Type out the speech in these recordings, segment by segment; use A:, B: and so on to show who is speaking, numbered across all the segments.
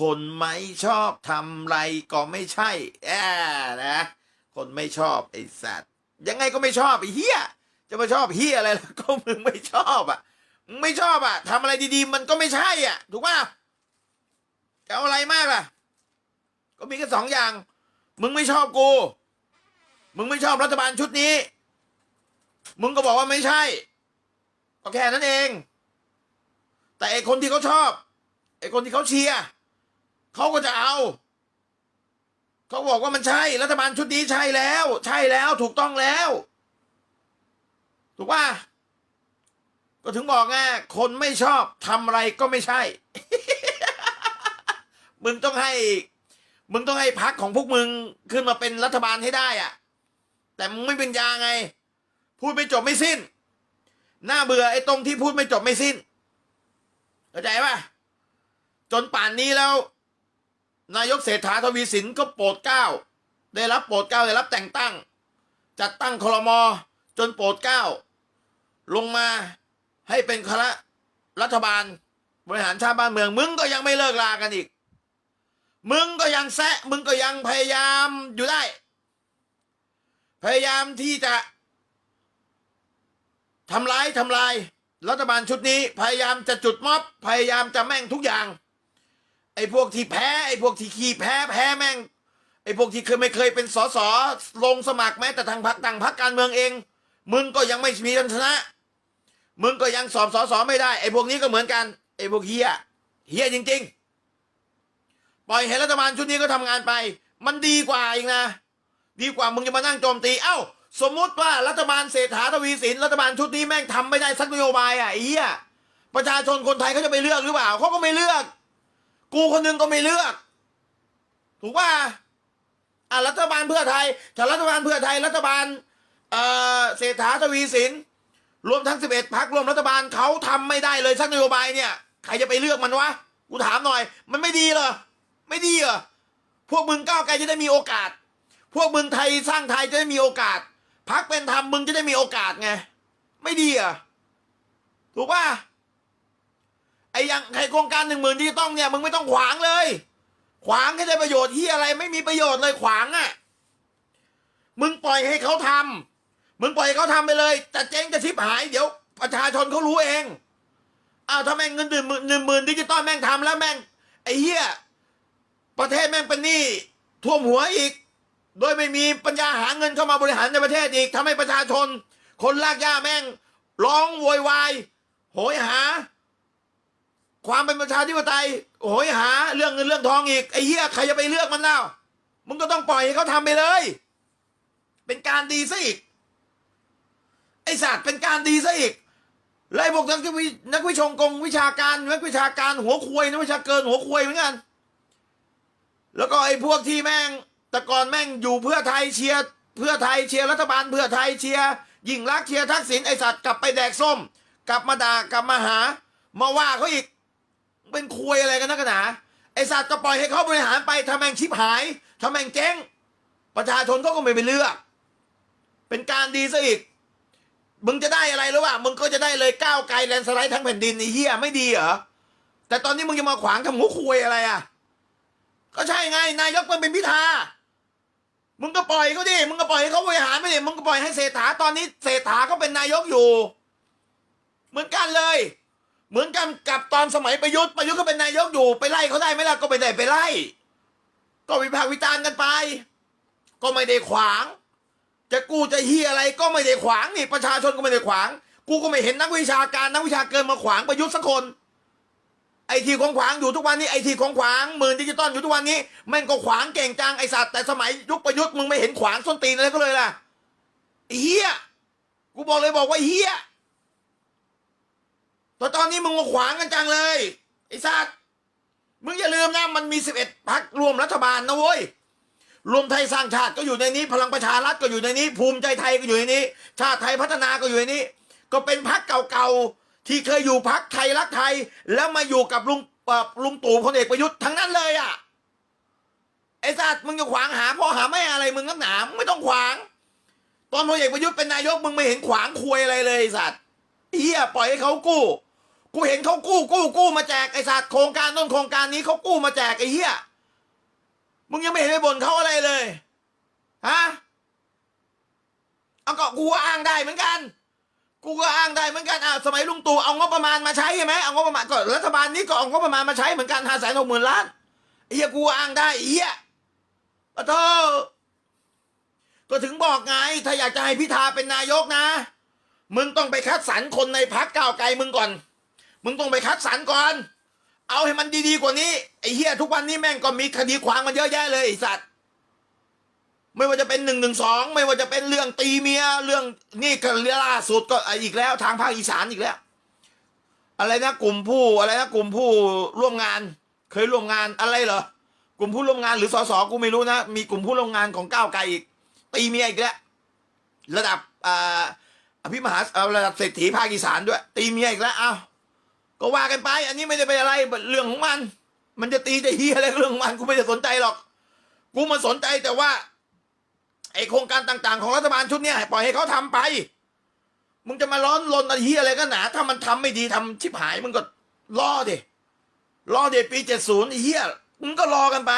A: คนไม่ชอบทำไรก็ไม่ใช่แอะนะ คนไม่ชอบไอ้สัตว์ ยังไงก็ไม่ชอบไอ้เฮียจะมาชอบเฮียอะไรล่ะก็มึงไม่ชอบอะมึงไม่ชอบอะทำอะไรดีๆ มันก็ไม่ใช่อะ ถูกป่ะจะเอาอะไรมากล่ะ ก็มีแค่สองอย่าง มึงไม่ชอบกู มึงไม่ชอบรัฐบาลชุดนี้ มึงก็บอกว่าไม่ใช่ ก็แค่นั้นเอง แต่ไอคนที่เขาชอบ ไอคนที่เขาเชียร์ เขาก็จะเอา เขาบอกว่ามันใช่ รัฐบาลชุดนี้ใช่แล้ว ใช่แล้วถูกต้องแล้ว ถูกป่ะก็ถึงบอกไงคนไม่ชอบทำอะไรก็ไม่ใช่ มึงต้องให้ มึงต้องให้พักของพวกมึงขึ้นมาเป็นรัฐบาลให้ได้อะแต่มึงไม่เป็นยาไง พูดไม่จบไม่สิ้นน่าเบื่อไอ้ตรงที่พูดไม่จบไม่สิ้น เข้าใจป่ะ จนป่านนี้แล้ว นายกเศรษฐาทวีสินก็โปรดเกล้า ได้รับโปรดเกล้าได้รับแต่งตั้ง จัดตั้งคลมจนโปรดเกล้า ลงมาให้เป็นคณะรัฐบาล บริหารชาติบ้านเมือง มึงก็ยังไม่เลิกลากันอีก มึงก็ยังแซะ มึงก็ยังพยายามอยู่ได้ พยายามที่จะทำร้ายทำลาย รัฐบาลชุดนี้ พยายามจะจุดม็อบ พยายามจะแม่งทุกอย่าง ไอ้พวกที่แพ้ไอ้พวกที่ขี้แพ้แพ้แม่ง ไอ้พวกที่เคยไม่เคยเป็นสสลงสมัครแม้แต่ทางพรรคต่างพรรคการเมืองเอง มึงก็ยังไม่มีชนะ มึงก็ยังสอบสอสอไม่ได้ไอ้พวกนี้ก็เหมือนกันไอ้พวกเฮียเฮียจริง ๆ ปล่อยให้รัฐบาลชุดนี้ก็ทำงานไป มันดีกว่าอีกนะ ดีกว่ามึงจะมานั่งโจมตีเอ้า สมมุติว่ารัฐบาลเศรษฐาทวีสินรัฐบาลชุดนี้แม่งทำไม่ได้สักนโยบายอะเหี้ยประชาชนคนไทยเขาจะไปเลือกหรือเปล่าเขาก็ไม่เลือก กูคนหนึงก็ไม่เลือก ถูกป่ะอะรัฐบาลเพื่อไทยถ้ารัฐบาลเพื่อไทยรัฐบาลเอ่อเศรษฐาทวีสินรวมทั้ง 11พักรวมรัฐบาลเขาทำไม่ได้เลยสักนโยบายเนี่ย ใครจะไปเลือกมันวะ กูถามหน่อย มันไม่ดีเหรอ ไม่ดีเหรอ พวกมึงก้าวไกลจะได้มีโอกาส พวกมึงไทยสร้างไทยจะได้มีโอกาส พักเป็นธรรมมึงจะได้มีโอกาสไง ไม่ดีเหรอะถูกป่ะ ไอ้ยังใครโครงการหนึ่งหมื่นที่ต้องเนี่ยมึงไม่ต้องขวางเลย ขวางแค่ได้ประโยชน์ที่อะไรไม่มีประโยชน์เลยขวางอะ่ะมึงปล่อยให้เขาทำมึงปล่อยให้เขาทำไปเลยจะเจ๊งจะชิบหายเดี๋ยวประชาชนเขารู้เองอ้าวถ้าแม่งเงินหนึ่งหมื่นหนึ่งหมื่นดิจิตอลแม่งทำแล้วแม่งไอ้เหี้ยประเทศแม่งเป็นหนี้ท่วมหัวอีก โดยไม่มีปัญญาหาเงินเข้ามาบริหารในประเทศอีกทำให้ประชาชน คนลากย่าแม่งร้องโวยวายโหยหา ความเป็นประชาธิปไตยโหยหาเรื่องเงินเรื่องทองอีกไอ้เหี้ยใครจะไปเลือกมันเล่ามึงก็ต้องปล่อยให้เขาทำไปเลย เป็นการดีซะอีก ไอ้สัตว์เป็นการดีซะอีกแล้วไอ้พวกนักวินักวิชงกงวิชาการนักวิชาการหัวควยนักวิชาเกินหัวควยเหมือนกัน แล้วก็ไอ้พวกที่แม่งแต่ก่อนแม่งอยู่เพื่อไทยเชียร์เพื่อไทยเชียร์รัฐบาลเพื่อไทยเชียร์ยิ่งรักษณ์เชียร์ทักษิณไอสัตว์กลับไปแดกส้ม กลับมาด่ากลับมาหา มาว่าเขาอีก เป็นควยอะไรกันนักหนาไอสัตว์ก็ปล่อยให้เขาบริหารไปทำแม่งชิบหายทำแม่งเจ๊ง ประชาชนเขาก็ไม่ไปเลือก เป็นการดีซะอีก มึงจะได้อะไรหรือวะมึงก็จะได้เลยก้าวไกลแลนสไลด์ทั้งแผ่นดินไอ้เหี้ยไม่ดีเหรอ แต่ตอนนี้มึงจะมาขวางทำหัวควยอะไรอะ ก็ใช่ไง นายกมันเป็นพิธา มึงก็ปล่อยเขาดิ มึงก็ปล่อยให้เขาบริหารไปดิ มึงก็ปล่อยให้เศรษฐาตอนนี้เศรษฐาก็เป็นนายกอยู่ เหมือนกันเลย เหมือนกันกับตอนสมัยประยุทธ์ประยุทธ์ก็เป็นนายกอยู่ไปไล่เขาได้ไหมล่ะก็ไม่ได้ไปไล่ ก็วิพากษ์วิจารณ์กันไป ก็ไม่ได้ขวาง จะกูจะเฮียอะไรก็ไม่ได้ขวางนี่ประชาชนก็ไม่ได้ขวาง กูก็ไม่เห็นนักวิชาการนักวิชาเกินมาขวางประยุทธ์สักคนไอทีของขวางอยู่ทุกวันนี้ไอทีของขวางหมื่นดิจิตอลอยู่ทุกวันนี้แม่งก็ขวางเก่งจังไอสัตว์แต่สมัยยุคประยุทธ์มึงไม่เห็นขวางส้นตีนอะไรก็เลยล่ะเฮียกูบอกเลยบอกว่าเฮีย แต่ตอนนี้มึงมาขวางกันจังเลย ไอ้สัตว์มึงอย่าลืมนะมันมีสิบเอ็ดพักรวมรัฐบาลนะเว้ยรวมไทยสร้างชาติก็อยู่ในนี้ พลังประชารัฐก็อยู่ในนี้ ภูมิใจไทยก็อยู่ในนี้ ชาติไทยพัฒนาก็อยู่ในนี้ ก็เป็นพักเก่าๆที่เคยอยู่พักไทยรักไทย แล้วมาอยู่กับลุงลุงตู่พลเอกประยุทธ์ทั้งนั้นเลยอะไอ้สัตว์มึงจะขวางหาพ่อหาแม่อะไรมึงนักหนาไม่ต้องขวาง ตอนพลเอกประยุทธ์เป็นนายกมึงไม่เห็นขวางควยอะไรเลยไอ้สัตว์เฮียปล่อยให้เขากู้ กูเห็นเขากู้กู้กู้มาแจกไอ้สัตว์โครงการต้นโครงการนี้เขากู้มาแจกไอ้เหี้ยมึงยังไม่เห็นไปบ่นเขาอะไรเลยฮะเอาก็กูอ้างได้เหมือนกัน กูก็อ้างได้เหมือนกันอะสมัยลุงตู่เอางบประมาณมาใช้ใช่ไหมเอางบประมาณก็รัฐบาลนี้ก็เอางบประมาณมาใช้เหมือนกันห้าแสนหกหมื่นล้านไอ้เหี้ยกูอ้างได้ไอ้เหี้ยขอโทษก็ถึงบอกไง ถ้าอยากจะให้พิธาเป็นนายกนะ มึงต้องไปคัดสรรคนในพักเก้าไกลมึงก่อน มึงต้องไปคัดสรรก่อน เอาให้มันดีๆกว่านี้ไอ้เหี้ยทุกวันนี้แม่งก็มีคดีความมันเยอะแยะเลยไอ้สัตว์ไม่ว่าจะเป็นหนึ่งหนึ่งสองไม่ว่าจะเป็นเรื่องตีเมียเรื่องนี่ก็ล่าสุดก็อีกแล้วทางภาคอีสานอีกแล้ว อะไรนะกลุ่มผู้อะไรนะกลุ่มผู้ร่วมงาน เคยร่วมงานอะไรเหรอกลุ่มผู้ร่วมงานหรือสสกูไม่รู้นะ มีกลุ่มผู้ร่วมงานของก้าวไกลอีกตีเมียอีกแล้วระดับอ่าอภิมหาเอาระดับเศรษฐีภาคอีสานด้วย ตีเมียอีกแล้วอ้าว ก็ว่ากันไป อันนี้ไม่ได้เป็นอะไรเรื่องของมัน มันจะตีจะเฮียอะไรเรื่องของมันกูไม่ได้สนใจหรอก กูมาสนใจแต่ว่า ไอโครงการต่างๆ ของรัฐบาลชุดเนี้ยปล่อยให้เขาทำไป มึงจะมาร้อนรนอะไรเฮียอะไรกันหนา ถ้ามันทำไม่ดีทำชิบหายมึงก็รอเดิรอเดปีเจ็ดศูนย์เฮียมึงก็รอกันไป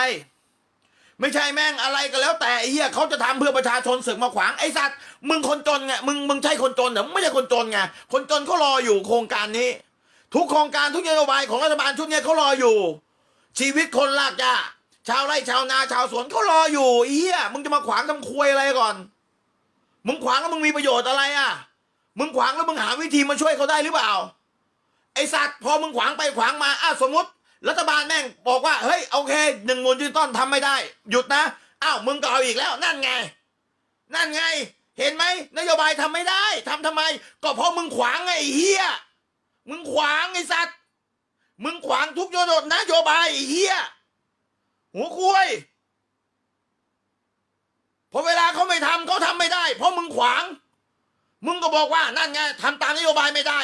A: ไม่ใช่แม่งอะไรก็แล้ว แต่เฮียเขาจะทำเพื่อประชาชนศึกมาขวางไอ้สัตว์มึงคนจนไงมึงมึงใช่คนจนเหรอไม่ใช่คนจนไงคนจนเขารออยู่โครงการนี้ ทุกโครงการทุกนโยบายของรัฐบาลชุดนี้เขารออยู่ ชีวิตคนลากยาชาวไร่ชาวนาชาวสวนเขารออยู่ไอ้เฮียมึงจะมาขวางทำควยอะไรก่อน มึงขวางแล้วมึงมีประโยชน์อะไรอะ มึงขวางแล้วมึงหาวิธีมาช่วยเขาได้หรือเปล่า ไอสัตว์พอมึงขวางไปขวางมาอ้าสมมติ รัฐบาลแม่งบอกว่าเฮ้ยโอเคหนึ่งมื่นดิจิตอลทำไม่ได้ หยุดนะอ้าวมึงก็เอาอีกแล้วนั่นไง นั่นไง เห็นไหมนโยบายทำไม่ได้ทำทำไม ก็เพราะมึงขวางไงเฮีย มึงขวางไอ้สัตว์ มึงขวางทุกนโยบายไอ้เฮียหัวคุยพอเวลาเขาไม่ทำเขาทำไม่ได้ เพราะมึงขวาง มึงก็บอกว่านั่นไงทำตามนโยบายไม่ได้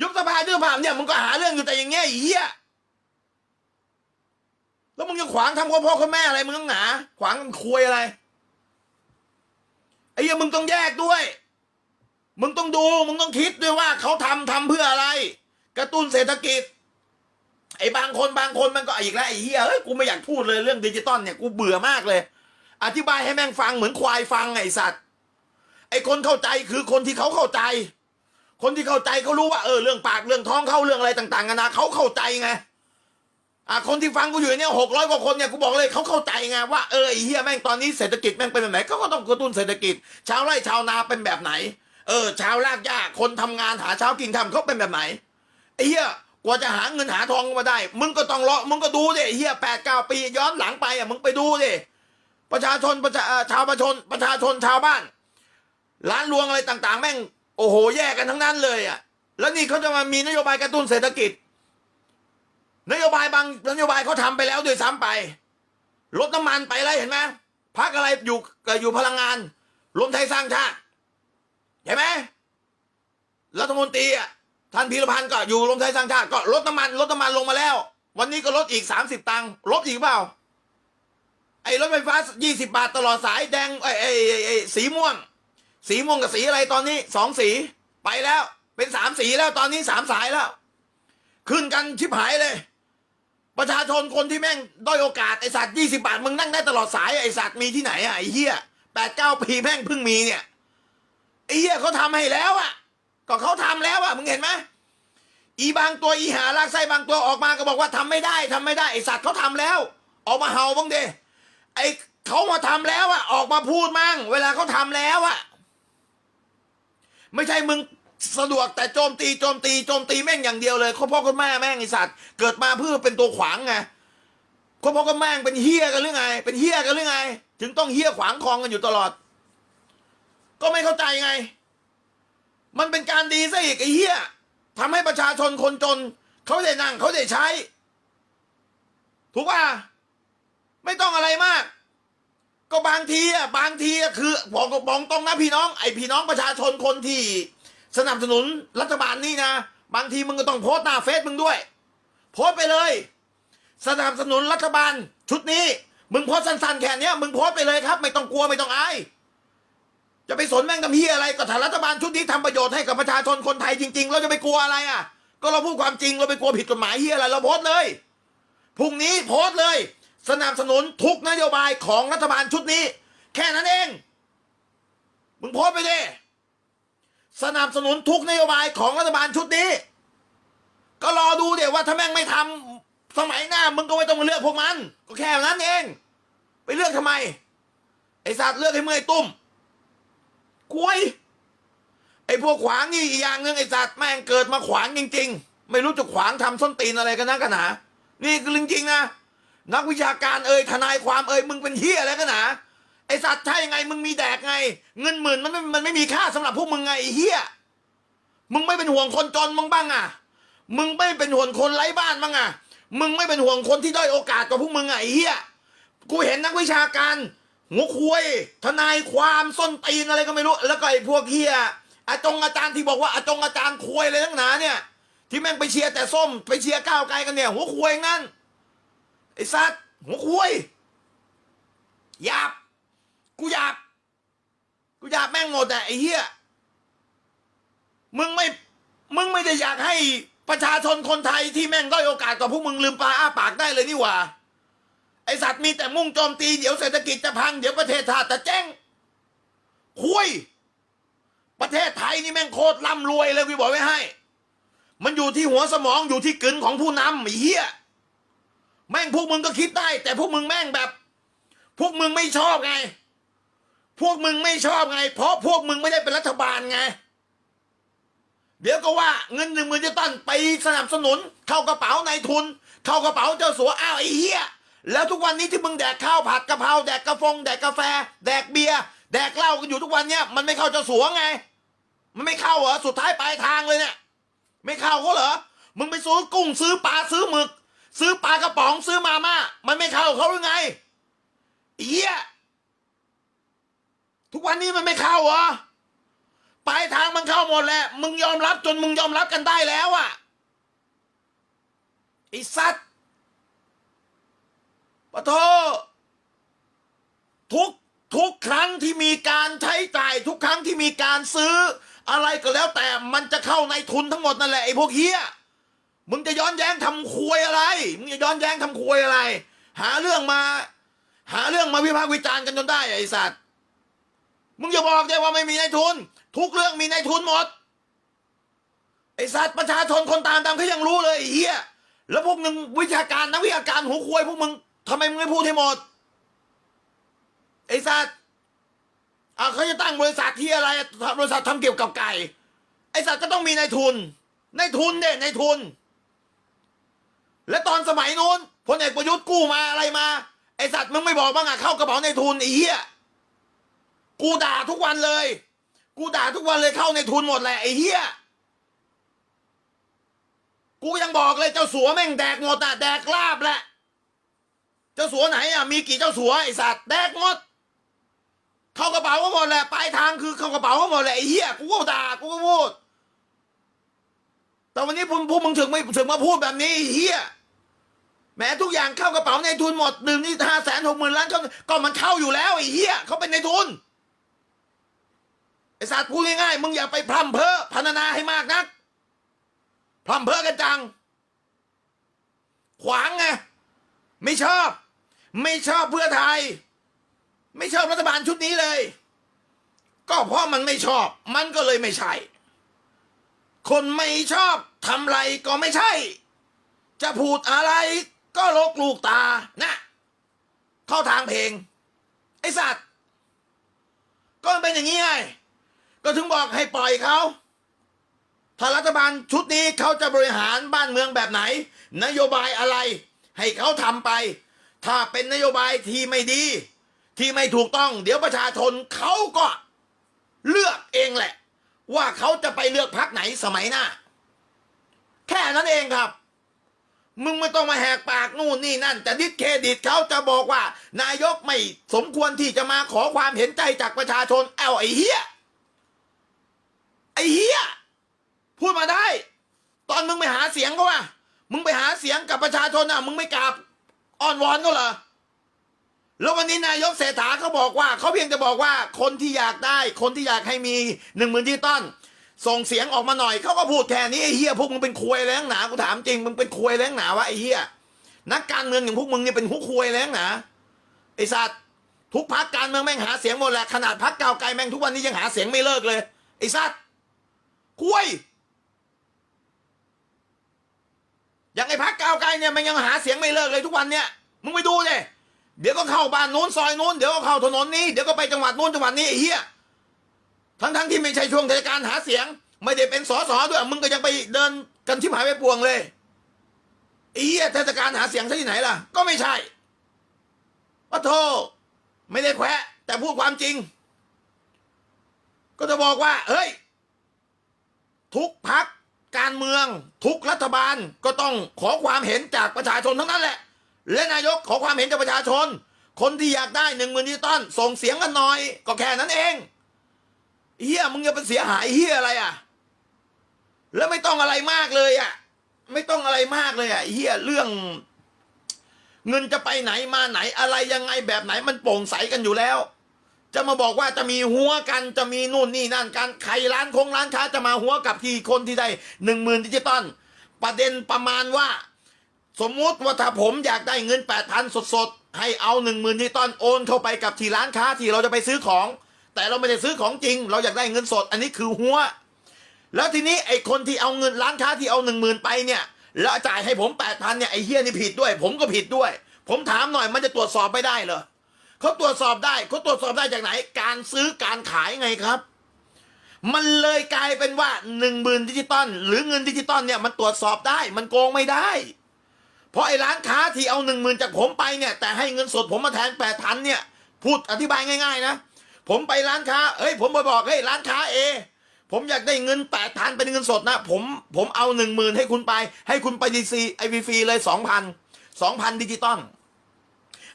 A: ยุบสภายุบสภาเนี่ยมึงก็หาเรื่องอยู่แต่อย่างเงี้ยไอ้เหี้ยแล้วมึงจะขวางทำพ่อพ่อคุณแม่อะไรมึงต้องหนาขวางมันคุยอะไรไอ้เหี้ยมึงต้องแยกด้วย มึงต้องดู มึงต้องคิดด้วยว่าเขาทำทำเพื่ออะไร กระตุ้นเศรษฐกิจ ไอ้บางคนบางคนมันก็อีกแล้วไอ้เหี้ยเฮ้ยกูไม่อยากพูดเลยเรื่องดิจิตอลเนี่ยกูเบื่อมากเลย อธิบายให้แม่งฟังเหมือนควายฟังไอ้สัตว์ ไอ้คนเข้าใจคือคนที่เขาเข้าใจ คนที่เข้าใจเขารู้ว่าเออเรื่องปากเรื่องท้องเข้าเรื่องอะไรต่างๆกันานะเขาเข้าใจไงอะคนที่ฟังกูอยู่เนี่ยหกร้อยกว่าคนเนี่ยกูบอกเลยเขาเข้าใจไงว่าเออไอ้เฮียแม่งตอนนี้เศรษฐกิจแม่งเป็นแบบไหนเขาก็ต้องกระตุ้นเศรษฐกิจ ชาวไร่ชาวนาเป็นแบบไหน เออชาวลากหญ้าคนทำงานหาเช้ากินค่ำเขาเป็นแบบไหนไอ้เฮียกว่าจะหาเงินหาทองมาได้ มึงก็ต้องรอมึงก็ดูดิไอ้เฮียแปดเก้าปี ย้อนหลังไปอะมึงไปดูดิประชาชนประชาชาวประชาชนประชาชนชาวบ้าน ร้านรวงอะไรต่าง ๆ แม่ง โอ้โหแยกกันทั้งนั้นเลยอะแล้วนี่เขาจะมามีนโยบายกระตุ้นเศรษฐกิจ นโยบายบางนโยบายเขาทำไปแล้วด้วยซ้ำไปลดน้ำมันไปแล้วเห็นไหมพักอะไรอยู่เอ่ออยู่พลังงานรวมไทยสร้างชาติ เห็นไหมรัฐมนตรีอะท่านพีรพันธ์ก็อยู่รวมไทยสร้างชาติก็ลดน้ำมันลดน้ำมันลงมาแล้ว วันนี้ก็ลดอีกสามสิบตังค์ลดอีกเปล่า ไอ้รถไฟฟ้ายี่สิบาทตลอดสายแดงไอ้ไอ้ไอ้สีม่วง สีม่วงกับสีอะไรตอนนี้สองสีไปแล้วเป็นสามสีแล้วตอนนี้สามสายแล้ว ขึ้นกันชิบหายเลย ประชาชนคนที่แม่งด้อยโอกาสไอสัตว์ยี่สิบาทมึงนั่งได้ตลอดสายไอสัตว์มีที่ไหนอะไอเหี้ยแปดเก้าปีแม่งเพิ่งมีเนี่ย ไอเหี้ยเขาทำให้แล้วอะก็เขาทำแล้วอะมึงเห็นไหมอีบางตัวอีหาลากไส้บางตัวออกมาก็บอกว่าทำไม่ได้ทำไม่ได้ไอสัตว์เขาทำแล้ว ออกมาเห่าบ้างเดไอเขามาทำแล้วอะออกมาพูดมั่ง เวลาเขาทำแล้วอะไม่ใช่มึงสะดวกแต่โจมตีโจมตีโจมตีแม่งอย่างเดียวเลยเขาพ่อคุณแม่แม่งไอสัตว์เกิดมาเพื่อเป็นตัวขวางไงเขาพ่อคุณแม่งเป็นเฮี้ยกันหรือไง เป็นเฮี้ยกันหรือไง ถึงต้องเฮี้ยขวางคลองกันอยู่ตลอด ก็ไม่เข้าใจไง มันเป็นการดีซะอีกไอ้เฮี้ยทำให้ประชาชนคนจน เขาได้นั่งเขาได้ใช้ ถูกป่ะไม่ต้องอะไรมาก ก็บางทีอะบางทีอะคือบอกบอกตรงนะพี่น้องไอพี่น้องประชาชนคนที่ สนับสนุนรัฐบาลนี่นะ บางทีมึงก็ต้องโพสต์หน้าเฟซมึงด้วย โพสต์ไปเลย สนับสนุนรัฐบาลชุดนี้ มึงโพสต์สั้นๆแค่เนี้ยมึงโพสต์ไปเลยครับ ไม่ต้องกลัวไม่ต้องอาย จะไปสนแม่งทำเฮียอะไรก็ถ้ารัฐบาลชุดนี้ทำประโยชน์ให้กับประชาชนคนไทยจริง ๆ เราจะไปกลัวอะไรอะ ก็เราพูดความจริงเราไปกลัวผิดกฎหมายเฮียอะไรเราโพสเลยพรุ่งนี้โพสเลย สนับสนุนทุกนโยบายของรัฐบาลชุดนี้ แค่นั้นเองมึงโพสไปดิสนับสนุนทุกนโยบายของรัฐบาลชุดนี้ ก็รอดูเดี๋ยวว่าถ้าแม่งไม่ทำสมัยหน้ามึงก็ไม่ต้องมาเลือกพวกมัน ก็แค่นั้นเอง ไปเลือกทำไม ไอ้สัตว์เลือกให้เมื่อยตุ้ม กล้วยไอ้พวกขวางนี่อีกอย่างหนึ่งไอ้สัตว์แม่งเกิดมาขวางจริง ๆ ไม่รู้จะขวางทำส้นตีนอะไรกันนะกันหนา นี่คือจริงๆนะนักวิชาการเอ่ยทนายความเอ่ยมึงเป็นเฮียอะไรกันหนาไอ้สัตว์ใช่ยังไงมึงมีแดกไง เงินหมื่นมันไม่มันไม่มีค่าสำหรับพวกมึงไงไอเฮียมึงไม่เป็นห่วงคนจนมึงบ้างอะ มึงไม่เป็นห่วงคนไร้บ้านบ้างอะ มึงไม่เป็นห่วงคนที่ด้อยโอกาสกว่าพวกมึงอะไอเฮียกูเห็นนักวิชาการ หัวคุยทนายความส้นตีนอะไรก็ไม่รู้ แล้วก็ไอ้พวกเฮียอาจงอาจารย์ที่บอกว่าอาจงอาจารย์คุยอะไรทั้งหนาเนี่ย ที่แม่งไปเชียร์แต่ส้ม ไปเชียร์ก้าวไกลกันเนี่ย หัวคุยงั้นไอ้สัตว์หัวคุยหยาบกูหยาบกูหยาบแม่งหมดอ่ไอ้เฮียมึงไม่มึงไม่ได้อยากให้ประชาชนคนไทยที่แม่งด้อยโอกาสกว่าพวกมึงลืมปลาอ้าปากได้เลยนี่หว่า ไอสัตว์มีแต่มุ่งโจมตี เดี๋ยวเศรษฐกิจจะพัง เดี๋ยวประเทศชาติจะเจ๊งคุย ประเทศไทยนี่แม่งโคตรร่ำรวยเลยกูบอกไว้ให้ มันอยู่ที่หัวสมองอยู่ที่กลืนของผู้นำไอ้เหี้ย แม่งพวกมึงก็คิดได้ แต่พวกมึงแม่งแบบ พวกมึงไม่ชอบไง พวกมึงไม่ชอบไง เพราะพวกมึงไม่ได้เป็นรัฐบาลไง เดี๋ยวก็ว่าเงินหนึ่งหมื่นจะตั้นไปสนับสนุน เข้ากระเป๋านายทุน เข้ากระเป๋าเจ้าสัวอ้าวไอ้เหี้ย แล้วทุกวันนี้ที่มึงแดกข้าวผัดกะเพราแดกกาแฟงแดกกาแฟ แดกเบียร์แดกเหล้ากันอยู่ทุกวันเนี้ยมันไม่เข้าเจ้าสัวไง มันไม่เข้าเหรอสุดท้ายปลายทางเลยเนี่ย ไม่เข้าเขาเหรอมึงไปซื้อกุ้งซื้อปลาซื้อหมึก ซื้อปลากระป๋องซื้อมาม่ามันไม่เข้าเขาหรือไงไอ้เหี้ยทุกวันนี้มันไม่เข้าเหรอปลายทางมันเข้าหมดแหละมึงยอมรับจนมึงยอมรับกันได้แล้วอะไอ้สัตว์ ปะโททุกทุกครั้งที่มีการใช้จ่าย ทุกครั้งที่มีการซื้อ อะไรก็แล้วแต่มันจะเข้าในทุนทั้งหมดนั่นแหละไอ้พวกเฮียมึงจะย้อนแย้งทำควยอะไร มึงจะย้อนแย้งทำควยอะไร หาเรื่องมา หาเรื่องมาวิพากษ์วิจารณ์กันจนได้ไอ้สัตว์ มึงอย่าบอกได้ว่าไม่มีนายทุน ทุกเรื่องมีนายทุนหมด ไอ้สัตว์ประชาชนคนตามตามเขายังรู้เลยไอ้เฮียแล้วพวกมึงวิชาการนักวิชาการหัวควยพวกมึง ทำไมมึงไม่พูดให้หมด ไอ้สัตว์อะเขาจะตั้งบริษัทที่อะไรบริษัททำเกี่ยวกับไก่ ไอ้สัตว์ก็ต้องมีนายทุนนายทุนเนี่ยนายทุน และตอนสมัยนู้นพลเอกประยุทธ์กู้มาอะไรมา ไอ้สัตว์มึงไม่บอกบ้างอะเข้ากระเป๋านายทุนไอ้เหี้ยกูด่าทุกวันเลย กูด่าทุกวันเลยเข้าในทุนหมดแหละไอ้เหี้ยกูยังบอกเลยเจ้าสัวแม่งแดกหมดอะแดกลาบแหละ เจ้าสัวไหนอะมีกี่เจ้าสัวไอสัตว์แดกหมดเข้ากระเป๋าก็หมดแหละปลายทางคือเข้ากระเป๋าก็หมดแหละไอ้เหี้ยกูก็ด่ากูก็พูดแต่วันนี้พวกพวกมึงถึงไม่ถึงมาพูดแบบนี้เหี้ยแม้ทุกอย่างเข้ากระเป๋าในทุนหมดหนึ่งนี่ห้าแสนหกหมื่นล้านก็ก็มันเข้าอยู่แล้วไอ้เหี้ยเขาเป็นในทุนไอ้สัตว์พูดง่ายๆมึงอย่าไปพร่ำเพ้อพันนาให้มากนักพร่ำเพ้อกันจัง ขวางไงไม่ชอบ ไม่ชอบเพื่อไทย ไม่ชอบรัฐบาลชุดนี้เลย ก็เพราะมันไม่ชอบ มันก็เลยไม่ใช่ คนไม่ชอบทำไรก็ไม่ใช่ จะพูดอะไรก็ลกลูกตานะเข้าทางเพลง ไอสัตว์ ก็เป็นอย่างนี้ไงก็ถึงบอกให้ปล่อยเขาถ้ารัฐบาลชุดนี้เขาจะบริหารบ้านเมืองแบบไหน นโยบายอะไร ให้เขาทำไป ถ้าเป็นนโยบายที่ไม่ดี ที่ไม่ถูกต้อง เดี๋ยวประชาชนเขาก็เลือกเองแหละ ว่าเขาจะไปเลือกพักไหนสมัยหน้า แค่นั้นเองครับ มึงไม่ต้องมาแหกปากนู่นนี่นั่น จะดิสเครดิตเขาจะบอกว่า นายกไม่สมควรที่จะมาขอความเห็นใจจากประชาชนเอ้าไอ้เหี้ยไอ้เหี้ยพูดมาได้ ตอนมึงไปหาเสียงเขาว่า มึงไปหาเสียงกับประชาชนอะ มึงไม่กราบ อ้อนวอนเขาเหรอแล้ววันนี้นายกเศรษฐาเขาบอกว่าเขาเพียงจะบอกว่าคนที่อยากได้คนที่อยากให้มีหนึ่งหมื่นดิจิตอลส่งเสียงออกมาหน่อยเขาก็พูดแค่นี้ไอ้เฮียพวกมึงเป็นควยแรงหนากูถามจริงมึงเป็นควยแรงหนาวะไอ้เฮียนักการเมืองอย่างพวกมึงเนี่ยเป็นหุควยแรงหนาไอ้สัตว์ทุกพักการเมืองแม่งหาเสียงหมดแหละขนาดพักเก้าไกลแม่งทุกวันนี้ยังหาเสียงไม่เลิกเลยไอ้สัตว์ควย อย่างไอ้พักก้าวไกลเนี่ยมันยังหาเสียงไม่เลิกเลยทุกวันเนี่ยมึงไปดูเลยเดี๋ยวก็เข้าบ้านโน้นซอยโน้นเดี๋ยวก็เข้าถนนนี้เดี๋ยวก็ไปจังหวัดโน้นจังหวัดนี้ไอ้เหี้ยทั้งทั้งๆที่ไม่ใช่ช่วงเทศกาลหาเสียง ไม่ได้เป็นสสด้วยมึงก็ยังไปเดินกันชิบหายไปปวงเลยไอ้เหี้ยเทศกาลหาเสียงซะที่ไหนล่ะ ก็ไม่ใช่ปะโทไม่ได้แควะแต่พูดความจริง ก็จะบอกว่า เฮ้ย ทุกพัก การเมืองทุกรัฐบาลก็ต้องขอความเห็นจากประชาชนทั้งนั้นแหละ และนายกขอความเห็นจากประชาชน คนที่อยากได้หนึ่งหมื่นดิจิตอลส่งเสียงกันหน่อย ก็แค่นั้นเองเฮียมึงจะเป็นเสียหายเฮียอะไรอะ แล้วไม่ต้องอะไรมากเลยอะ ไม่ต้องอะไรมากเลยอะเฮียเรื่อง เงินจะไปไหนมาไหนอะไรยังไงแบบไหนมันโปร่งใสกันอยู่แล้ว จะมาบอกว่าจะมีหัวกันจะมีนู่นนี่นั่นกันใครร้านคงร้านค้าจะมาหัวกับที่คนที่ได้หนึ่งหมื่นดิจิตอลประเด็นประมาณว่า สมมุติว่าถ้าผมอยากได้เงินแปดพันสดๆ ให้เอาหนึ่งหมื่นดิจิตอลโอนเข้าไปกับที่ร้านค้าที่เราจะไปซื้อของ แต่เราไม่ได้ซื้อของจริง เราอยากได้เงินสด อันนี้คือหัว แล้วทีนี้ไอ้คนที่เอาเงินร้านค้าที่เอาหนึ่งหมื่นไปเนี่ยแล้วจ่ายให้ผมแปดพันเนี่ยไอ้เฮียนี่ผิดด้วย ผมก็ผิดด้วย ผมถามหน่อยมันจะตรวจสอบไม่ได้เหรอ เขาตรวจสอบได้เขาตรวจสอบได้จากไหน การซื้อการขายไงครับ มันเลยกลายเป็นว่าหนึ่งหมื่นดิจิตอลหรือเงินดิจิตอลเนี่ยมันตรวจสอบได้ มันโกงไม่ได้ เพราะไอ้ร้านค้าที่เอาหนึ่งหมื่นจากผมไปเนี่ย แต่ให้เงินสดผมมาแทนแปดพันเนี่ยพูดอธิบายง่าย ๆ นะผมไปร้านค้าเอ้ยผมไปบอกเฮ้ยร้านค้าเอผมอยากได้เงินแปดพันเป็นเงินสดนะ ผมผมเอาหนึ่งหมื่นให้คุณไป ให้คุณไปดีซีไอวีฟรีเลยสองพันสองพันดิจิตอล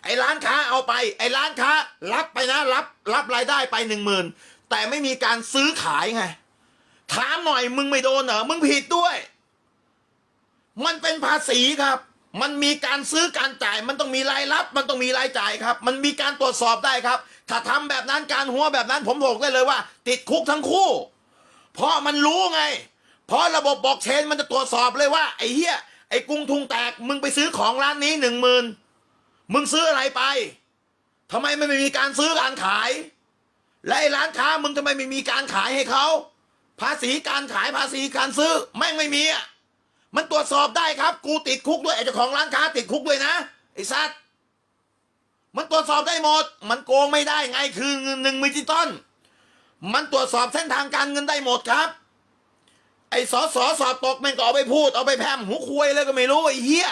A: ไอ้ร้านค้าเอาไป ไอ้ร้านค้ารับไปนะรับรับรายได้ไปหนึ่งหมื่นแต่ไม่มีการซื้อขายไง ถามหน่อยมึงไม่โดนเหรอมึงผิดด้วย มันเป็นภาษีครับ มันมีการซื้อการจ่าย มันต้องมีรายรับ มันต้องมีรายจ่ายครับ มันมีการตรวจสอบได้ครับ ถ้าทำแบบนั้นการหัวแบบนั้นผมบอกได้เลยว่า ติดคุกทั้งคู่ เพราะมันรู้ไง เพราะระบบบอกเชนมันจะตรวจสอบเลยว่าไอ้เหี้ยไอ้กรุงทุงแตกมึงไปซื้อของร้านนี้หนึ่งหมื่น มึงซื้ออะไรไปทำไมไม่มีการซื้อการขาย และไอ้ร้านค้ามึงทำไมไม่มีการขายให้เขา ภาษีการขายภาษีการซื้อแม่งไม่มีอะมันตรวจสอบได้ครับ กูติดคุกด้วยไอ้เจ้าของร้านค้าติดคุกด้วยนะไอ้สัตว์มันตรวจสอบได้หมด มันโกงไม่ได้ไงคือเงินหนึ่งมิจิตอลมันตรวจสอบเส้นทางการเงินได้หมดครับ ไอ้สอสอสอบตกแม่งก็เอาไปพูดเอาไปแพมหูคุยเลยก็ไม่รู้ไอ้เหี้ย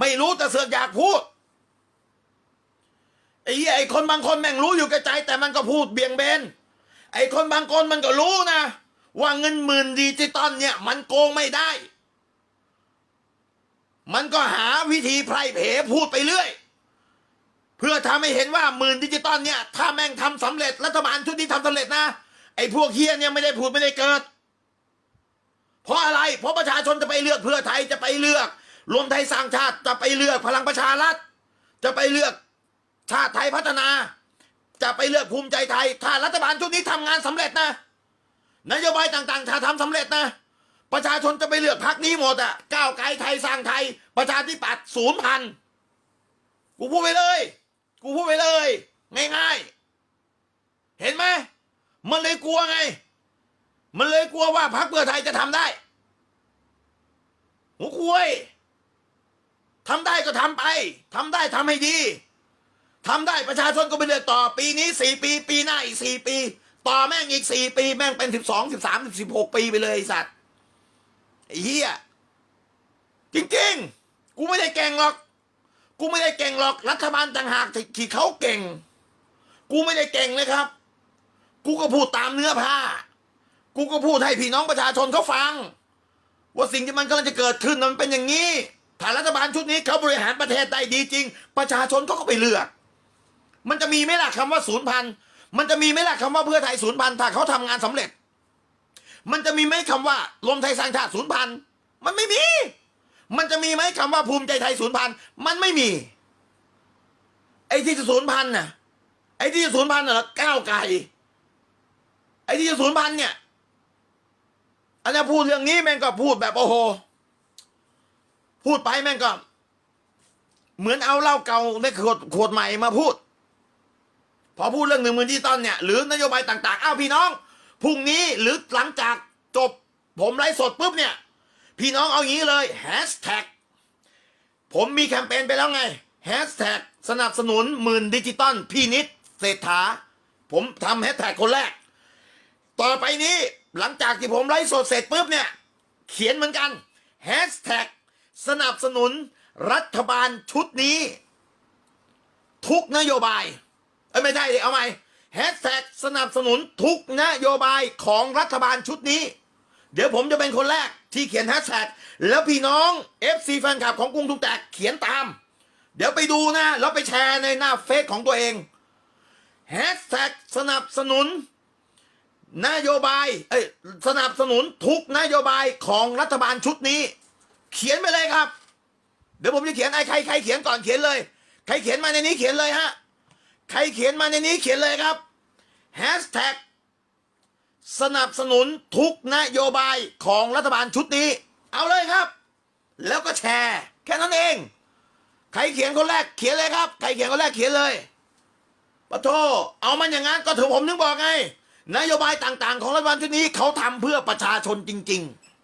A: ไม่รู้แต่เสือกอยากพูดไอ้เหี้ยไอ้คนบางคนแม่งรู้อยู่กับใจแต่มันก็พูดเบี่ยงเบนไอ้คนบางคนมันก็รู้นะ ว่าเงินหมื่นดิจิตอลเนี่ย มันโกงไม่ได้ มันก็หาวิธีไพร่เพพูดไปเรื่อย เพื่อทำให้เห็นว่าหมื่นดิจิตอลเนี่ย ถ้าแม่งทำสำเร็จรัฐบาลชุดนี้ทำสำเร็จนะ ไอ้พวกเฮียเนี่ยไม่ได้พูดไม่ได้เกิด เพราะอะไร เพราะประชาชนจะไปเลือกเพื่อไทยจะไปเลือก รวมไทยสร้างชาติจะไปเลือกพลังประชารัฐ จะไปเลือกชาติไทยพัฒนา จะไปเลือกภูมิใจไทย ถ้ารัฐบาลชุดนี้ทำงานสำเร็จนะ นโยบายต่างๆถ้าทำสำเร็จนะ ประชาชนจะไปเลือกพรรคนี้หมดอะก้าวไกลไทยสร้างไทย ประชาธิปัตย์ศูนย์พันกูพูดไปเลย กูพูดไปเลย ง่ายๆ เห็นไหมมันเลยกลัวไง มันเลยกลัวว่าพรรคเพื่อไทยจะทำได้หัวคุย ทำได้ก็ทำไปทำได้ทำให้ดีทำได้ประชาชนก็ไปเลือกต่อปีนี้สี่ปี ปีหน้าอีกสี่ปี ต่อแม่งอีกสี่ปี แม่งเป็นสิบสองสิบสามสิบหกปีไปเลยสัตว์ไอ้เหี้ยจริงๆ กูไม่ได้เก่งหรอก กูไม่ได้เก่งหรอกรัฐบาลต่างหากที่เขาเก่ง กูไม่ได้เก่งเลยครับ กูก็พูดตามเนื้อผ้า กูก็พูดให้พี่น้องประชาชนเขาฟัง ว่าสิ่งที่มันกำลังจะเกิดขึ้นมันเป็นอย่างนี้ ถ้ารัฐบาลชุดนี้เขาบริหารประเทศได้ดีจริง ประชาชนเขาก็ไปเลือก มันจะมีไหมล่ะคำว่าศูนย์พันมันจะมีไหมล่ะคำว่าเพื่อไทยศูนย์พันถ้าเขาทำงานสำเร็จ มันจะมีไหมคำว่ารวมไทยสร้างชาติศูนย์พันมันไม่มี มันจะมีไหมคำว่าภูมิใจไทยศูนย์พันมันไม่มี ไอ้ที่จะศูนย์พันน่ะ ไอ้ที่จะศูนย์พันน่ะก้าวไก่ไอ้ที่จะศูนย์พันเนี่ยอันนี้พูดเรื่องนี้แม่งก็พูดแบบโอ้โห พูดไปแม่งก็ เหมือนเอาเหล้าเก่าในขวดขวดใหม่มาพูด พอพูดเรื่องหนึ่งหมื่นดิจิตอลเนี่ย หรือนโยบายต่างๆ อ้าวพี่น้องพรุ่งนี้หรือหลังจากจบ ผมไลฟ์สดปุ๊บเนี่ย พี่น้องเอางี้เลยแฮชแท็กผมมีแคมเปญไปแล้วไงแฮชแท็กสนับสนุนหมื่นดิจิตอลพี่นิดเศรษฐา ผมทำแฮชแท็กคนแรก ต่อไปนี้หลังจากที่ผมไลฟ์สดเสร็จปุ๊บเนี่ย เขียนเหมือนกันแฮชแท็ก สนับสนุนรัฐบาลชุดนี้ ทุกนโยบายเอ้ไม่ได้ดิเอาใหม่แฮชแท็กสนับสนุนทุกนโยบายของรัฐบาลชุดนี้ เดี๋ยวผมจะเป็นคนแรกที่เขียนแฮชแท็กแล้วพี่น้อง FC แฟนคลับของกรุงทุกแตกเขียนตาม เดี๋ยวไปดูนะแล้วไปแชร์ในหน้าเฟซของตัวเองแฮชแท็กสนับสนุนนโยบายเอ้ยสนับสนุนทุกนโยบายของรัฐบาลชุดนี้ เขียนไปเลยครับ เดี๋ยวผมจะเขียนไอ้ใครใครเขียนก่อนเขียนเลย ใครเขียนมาในนี้เขียนเลยฮะ ใครเขียนมาในนี้เขียนเลยครับแฮชแท็กสนับสนุนทุกนโยบายของรัฐบาลชุดนี้ เอาเลยครับ แล้วก็แชร์ แค่นั้นเอง ใครเขียนคนแรกเขียนเลยครับ ใครเขียนคนแรกเขียนเลยปะโทเอามันอย่างนั้นก็ถือผมนึกบอกไง นโยบายต่างๆ ของรัฐบาลชุดนี้เขาทำเพื่อประชาชนจริง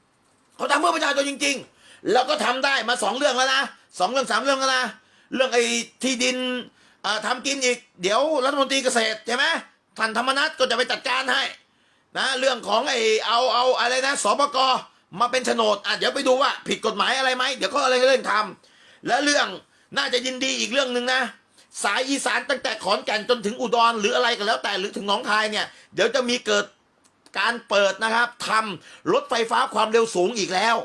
A: ๆ เขาทำเพื่อประชาชนจริง ๆ แล้วก็ทำได้มาสองเรื่องแล้วนะสองเรื่องสามเรื่องแล้วนะเรื่องไอ้ที่ดินเอ่อทำกินอีก เดี๋ยวรัฐมนตรีเกษตรใช่ไหมท่านธรรมนัฐก็จะไปจัดการให้นะเรื่องของไอ้เอาเอาอะไรนะสปกมาเป็นโฉนดอะเดี๋ยวไปดูว่าผิดกฎหมายอะไรไหมเดี๋ยวก็อะไรเรื่องทำและเรื่องน่าจะยินดีอีกเรื่องหนึ่งนะ สายอีสานตั้งแต่ขอนแก่นจนถึงอุดรหรืออะไรก็แล้วแต่หรือถึงหนองคายเนี่ย เดี๋ยวจะมีเกิดการเปิดนะครับทำรถไฟฟ้าความเร็วสูงอีกแล้ว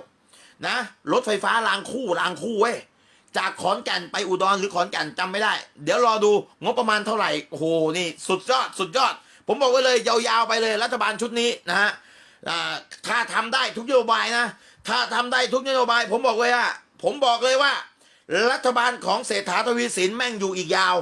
A: นะรถไฟฟ้ารางคู่รางคู่เว้ยจากขอนแก่นไปอุดรหรือขอนแก่นจำไม่ได้ เดี๋ยวรอดูงบประมาณเท่าไหร่โอ้โหนี่สุดยอดสุดยอด ผมบอกไว้เลยยาวๆไปเลย รัฐบาลชุดนี้นะฮะถ้าทำได้ทุกนโยบายนะ ถ้าทำได้ทุกนโยบาย ผมบอกเลยว่าผมบอกเลยว่า รัฐบาลของเศรษฐาทวีสินแม่งอยู่อีกยาว